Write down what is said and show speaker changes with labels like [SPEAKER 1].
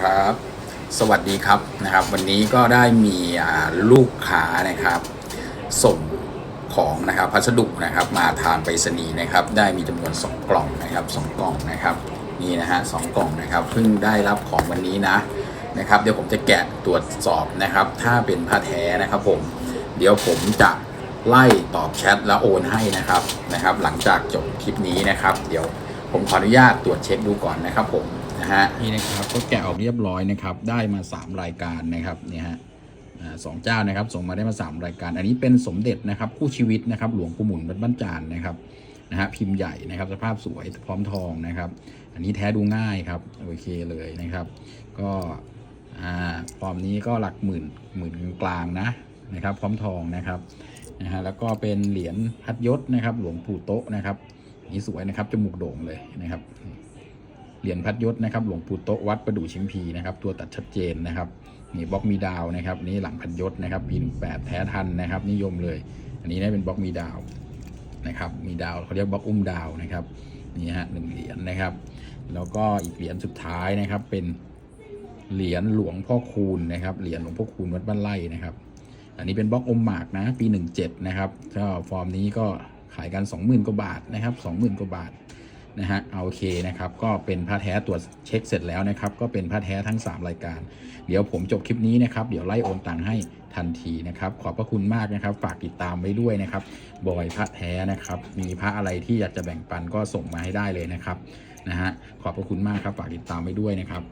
[SPEAKER 1] ครับ สวัสดีครับนะครับ วันนี้ก็ได้มีลูกค้านะครับ ส่งของนะครับพัสดุนะครับ มาทางไปรษณีย์นะครับ ได้มีจำนวน 2 กล่องนะครับสองกล่องนะครับนี่นะฮะสองกล่องนะครับเพิ่งได้รับของวันนี้นะนะครับ เดี๋ยวผมจะแกะตรวจสอบนะครับ ถ้าเป็นผ้าแท้นะครับผมเดี๋ยวผมจะไล่ตอบแชทแล้วโอนให้นะครับนะครับ หลังจากจบคลิปนี้นะครับ เดี๋ยวผมขออนุญาตตรวจเช็คดูก่อนนะครับผม นะฮะนี่นะครับก็แกะออกเรียบร้อยนะครับ ได้มา 3 รายการนะครับเนี่ยฮะสองเจ้านะครับ ส่งมาได้มา 3 รายการ อันนี้เป็นสมเด็จนะครับคู่ชีวิตนะครับ หลวงปู่หมุนวัดบ้านจานนะครับนะฮะพิมพ์ใหญ่นะครับ สภาพสวยพร้อมทองนะครับ อันนี้แท้ดูง่ายครับโอเคเลยนะครับ ก็อ่าฟอร์มนี้ก็หลักหมื่นหมื่นกลางนะนะครับ พร้อมทองนะครับนะฮะแล้วก็เป็นเหรียญพัดยศนะครับ หลวงปู่โตะนะครับนนี้สวยนะครับจมูกโด่งเลยนะครับ เหรียญพัดยศนะครับหลวงปู่โตวัดประดู่ชิมพีนะครับตัวตัดชัดเจนนะครับนี่บล็อกมีดาวนะครับนี่หลังพัดยศนะครับปีหนึ่งแปดแท้ทันนะครับ นิยมเลย อันนี้ได้เป็นบล็อกมีดาวนะครับ มีดาวเขาเรียกบล็อกอุ้มดาวนะครับนี่ฮะหนึ่งเหรียญนะครับ แล้วก็อีกเหรียญสุดท้ายนะครับ เป็นเหรียญหลวงพ่อคูณนะครับเหรียญหลวงพ่อคูณวัดบ้านไร่นะครับ อันนี้เป็นบล็อกอมหมากนะปี17นะครับก็ฟอร์มนี้ก็ขายกัน20,000กว่าบาทนะครับ20,000กว่าบาท นะฮะเอาโอเคนะครับ ก็เป็นผ้าแท้ตรวจเช็คเสร็จแล้วนะครับ ก็เป็นผ้าแท้ทั้ง 3 รายการ เดี๋ยวผมจบคลิปนี้นะครับ เดี๋ยวไล่โอนตังค์ให้ทันทีนะครับ ขอบพระคุณมากนะครับ ฝากติดตามไว้ด้วยนะครับบอยพระแท้นะครับ มีพระอะไรที่อยากจะแบ่งปันก็ส่งมาให้ได้เลยนะครับนะฮะขอบพระคุณมากครับฝากติดตามไว้ด้วยนะครับ